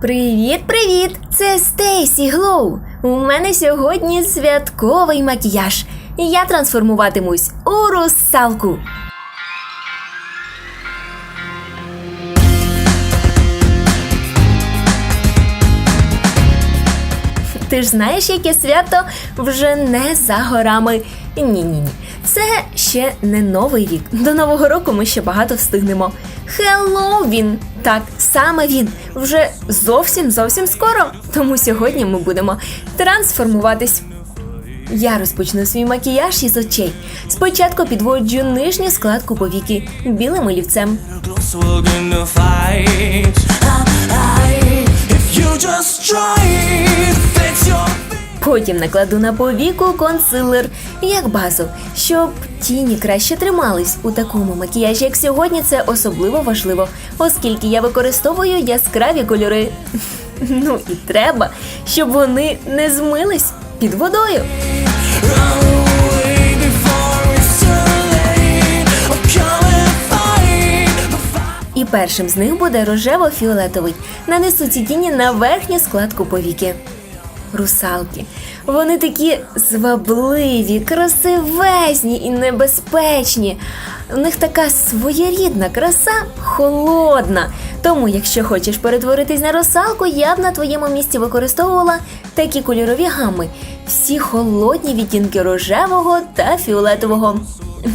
Привіт-привіт! Це Стейсі Глоу. У мене сьогодні святковий макіяж. Я трансформуватимусь у русалку. Ти ж знаєш, яке свято вже не за горами. Ні, ні. Це ще не новий рік. До нового року ми ще багато встигнемо. Хеллоуін! Так, саме він. Вже зовсім зовсім скоро. Тому сьогодні ми будемо трансформуватись. Я розпочну свій макіяж із очей. Спочатку підводжу нижню складку повіки білим олівцем. close, we're Потім накладу на повіку консилер як базу, щоб тіні краще тримались у такому макіяжі, як сьогодні. Це особливо важливо, оскільки я використовую яскраві кольори. Ну і треба, щоб вони не змились під водою. І першим з них буде рожево-фіолетовий. Нанесу ці тіні на верхню складку повіки. Русалки. Вони такі звабливі, красивезні і небезпечні. У них така своєрідна краса холодна. Тому, якщо хочеш перетворитись на русалку, я б на твоєму місці використовувала такі кольорові гами. Всі холодні відтінки рожевого та фіолетового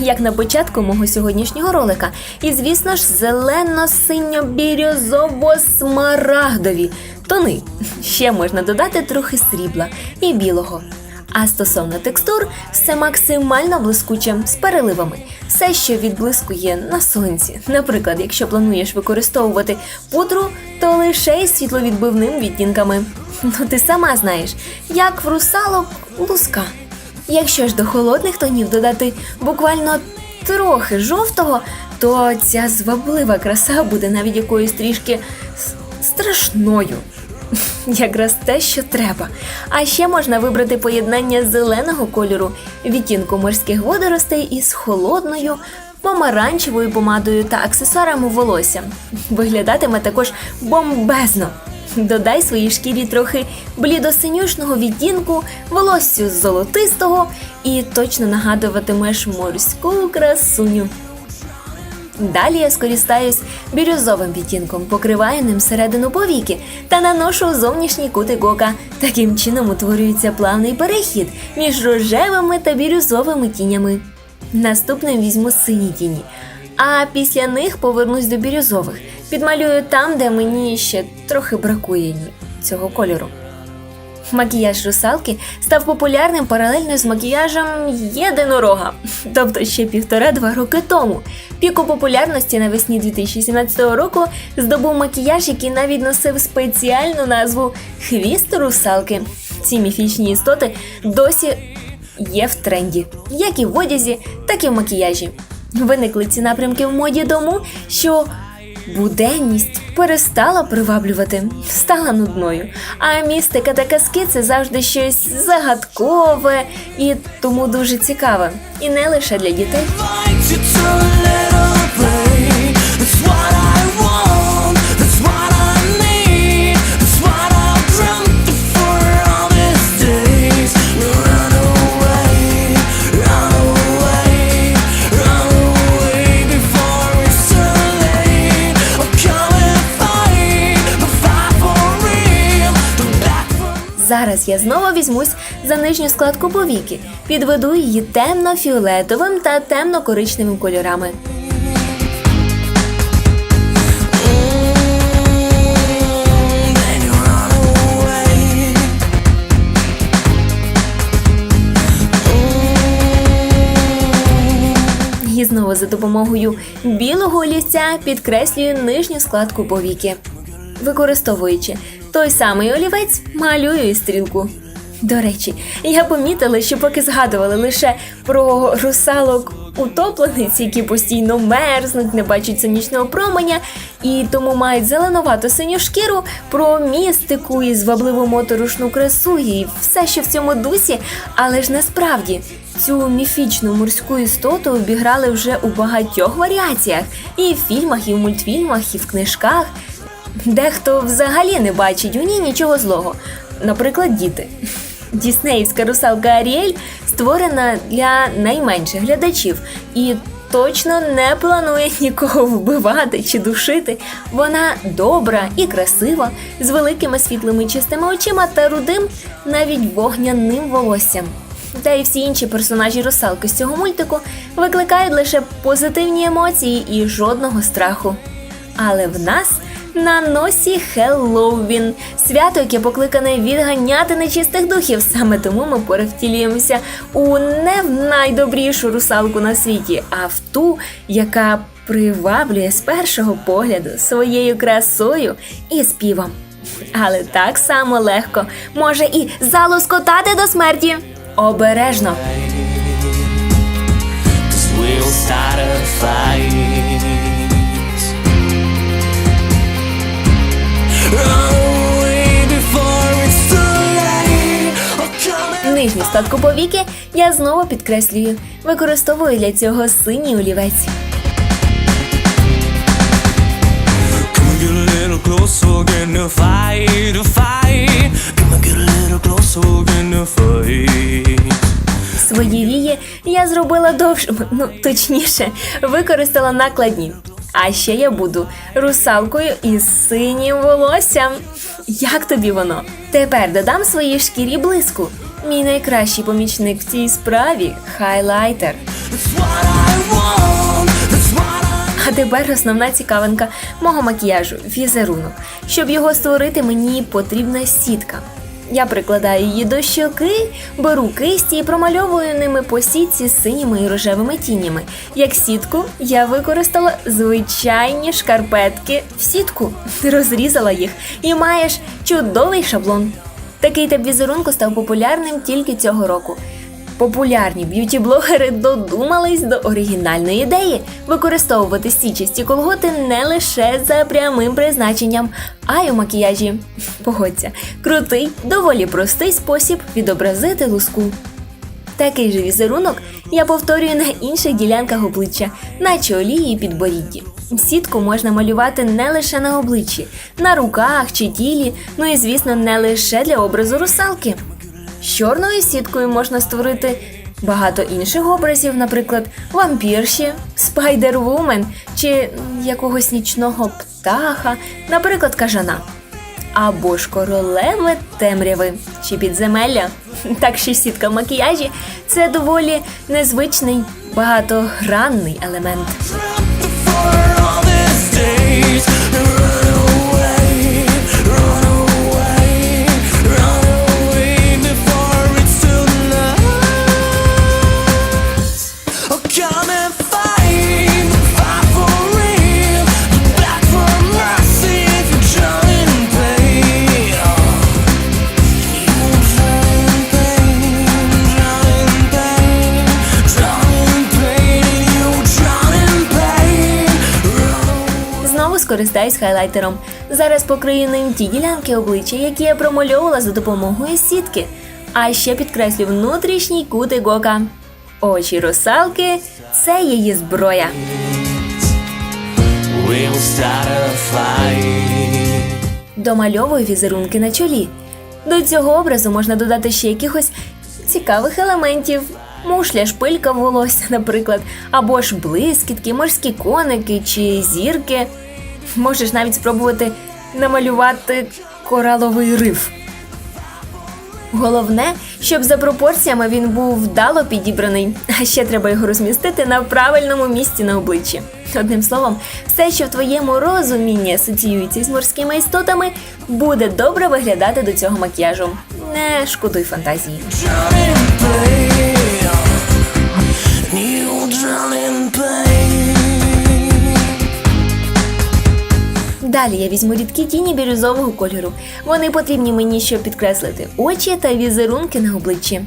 як на початку мого сьогоднішнього ролика. І, звісно ж, зелено-синьо-бірюзово-смарагдові тони. Ще можна додати трохи срібла і білого. А стосовно текстур, все максимально блискуче з переливами. Все, що відблискує на сонці. Наприклад, якщо плануєш використовувати пудру, то лише із світловідбивним відтінками. Ну ти сама знаєш, як в русалок луска. Якщо ж до холодних тонів додати буквально трохи жовтого, то ця зваблива краса буде навіть якоюсь трішки страшною. Якраз те, що треба. А ще можна вибрати поєднання зеленого кольору, відтінку морських водоростей із холодною помаранчевою помадою та аксесуарами волосся. Виглядатиме також бомбезно. Додай своїй шкірі трохи блідосинюшного відтінку, волоссю золотистого і точно нагадуватимеш морську красуню. Далі я скористаюсь бірюзовим відтінком, покриваю ним середину повіки та наношу зовнішній кутик ока. Таким чином утворюється плавний перехід між рожевими та бірюзовими тінями. Наступним візьму сині тіні, а після них повернусь до бірюзових. Підмалюю там, де мені ще трохи бракує цього кольору. Макіяж русалки став популярним паралельно з макіяжем єдинорога, тобто ще півтора-два роки тому. Піку популярності навесні 2017 року здобув макіяж, який навіть носив спеціальну назву Хвіст русалки. Ці міфічні істоти досі є в тренді, як і в одязі, так і в макіяжі. Виникли ці напрямки в моді тому, що Буденність перестала приваблювати, стала нудною. А містика та казки це завжди щось загадкове і тому дуже цікаве. І не лише для дітей. Зараз я знову візьмусь за нижню складку повіки, підведу її темно-фіолетовим та темно-коричневим кольорами. І знову за допомогою білого олівця підкреслюю нижню складку повіки. Використовуючи той самий олівець, малюю і стрілку. До речі, я помітила, що поки згадували лише про русалок утоплениць, які постійно мерзнуть, не бачать сонячного променя і тому мають зеленувату синю шкіру, про містику і звабливу моторошну красу і все, що в цьому дусі, але ж насправді цю міфічну морську істоту обіграли вже у багатьох варіаціях і в фільмах, і в мультфільмах, і в книжках. Дехто взагалі не бачить у ній нічого злого. Наприклад, діти. Діснеївська русалка Аріель створена для найменших глядачів і точно не планує нікого вбивати чи душити. Вона добра і красива, з великими світлими чистими очима та рудим, навіть вогняним волоссям. Та й всі інші персонажі русалки з цього мультику викликають лише позитивні емоції і жодного страху. Але в нас на носі Хеллоуін, свято, яке покликане відганяти нечистих духів. Саме тому ми перевтілюємося у не в найдобрішу русалку на світі, а в ту, яка приваблює з першого погляду своєю красою і співом. Але так само легко може і залоскотати до смерті. Обережно. We'll start a fight. Fight. Come and get a little closer, again to fight. Свої вії я зробила довшими, ну точніше, використала накладні. А ще я буду русалкою із синім волоссям. Як тобі воно? Тепер додам своїй шкірі блиску. Мій найкращий помічник в цій справі хайлайтер. А тепер основна цікавинка мого макіяжу візерунок. Щоб його створити, мені потрібна сітка. Я прикладаю її до щоки, беру кисті і промальовую ними по сітці з синіми і рожевими тінями. Як сітку я використала звичайні шкарпетки в сітку, розрізала їх і маєш чудовий шаблон. Такий тип візерунку став популярним тільки цього року. Популярні б'юті-блогери додумались до оригінальної ідеї використовувати січасті колготи не лише за прямим призначенням, а й у макіяжі. Погодься, крутий, доволі простий спосіб відобразити луску. Такий же візерунок я повторюю на інших ділянках обличчя, на чолі і підборідді. Сітку можна малювати не лише на обличчі, на руках чи тілі, ну і звісно, не лише для образу русалки. Чорною сіткою можна створити багато інших образів, наприклад, вампірші, спайдервумен чи якогось нічного птаха, наприклад, кажана. Або ж королеви темряви чи підземелля. Так що сітка в макіяжі це доволі незвичний багатогранний елемент. Скористаюсь хайлайтером. Зараз покрию ним ті ділянки обличчя, які я промальовувала за допомогою сітки. А ще підкреслю внутрішній кутик ока. Очі русалки це її зброя. Домальовую візерунки на чолі. До цього образу можна додати ще якихось цікавих елементів. Мушля, шпилька в волосся, наприклад, або ж блискітки, морські коники чи зірки. Можеш навіть спробувати намалювати кораловий риф. Головне, щоб за пропорціями він був вдало підібраний, а ще треба його розмістити на правильному місці на обличчі. Одним словом, все, що в твоєму розумінні асоціюється з морськими істотами, буде добре виглядати до цього макіяжу. Не шкодуй фантазії. Drown in pain. Далі я візьму рідкі тіні бірюзового кольору. Вони потрібні мені, щоб підкреслити очі та візерунки на обличчі.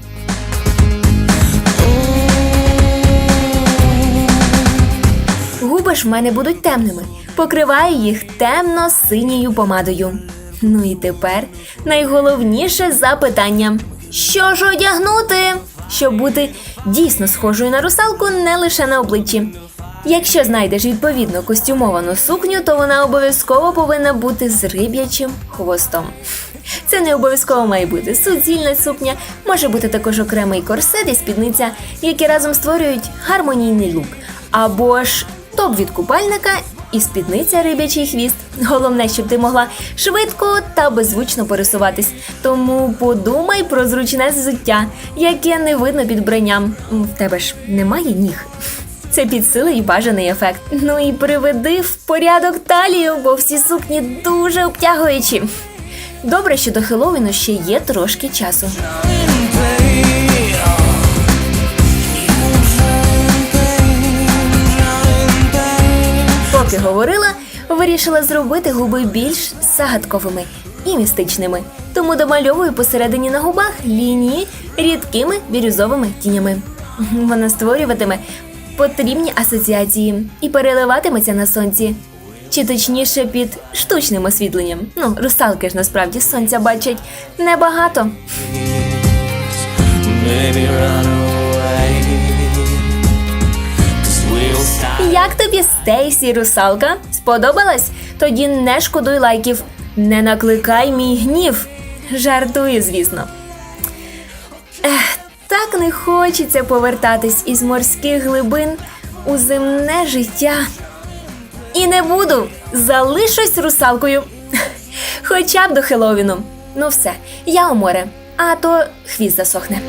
Губи ж в мене будуть темними. Покриваю їх темно-синьою помадою. Ну і тепер найголовніше запитання: що ж одягнути? Щоб бути дійсно схожою на русалку не лише на обличчі. Якщо знайдеш відповідно костюмовану сукню, то вона обов'язково повинна бути з риб'ячим хвостом. Це не обов'язково має бути суцільна сукня, може бути також окремий корсет і спідниця, які разом створюють гармонійний лук. Або ж топ від купальника і спідниця риб'ячий хвіст. Головне, щоб ти могла швидко та беззвучно пересуватись. Тому подумай про зручне взуття, яке не видно під бранням. В тебе ж немає ніг. Це підсилить бажаний ефект. Ну і приведи в порядок талію, бо всі сукні дуже обтягуючі. Добре, що до Хеллоуіну ще є трошки часу. Поки говорила, вирішила зробити губи більш загадковими і містичними. Тому домальовую посередині на губах лінії рідкими бірюзовими тінями. Вона створюватиме потрібні асоціації і переливатиметься на сонці. Чи точніше під штучним освітленням. Ну, русалки ж насправді сонця бачать небагато. Як тобі Стейсі, русалка? Сподобалась? Тоді не шкодуй лайків. Не накликай мій гнів. Жартую, звісно. Так не хочеться повертатись із морських глибин у земне життя. І не буду, залишусь русалкою. Хоча б до Хеловіну. Ну все, я у море, а то хвіст засохне.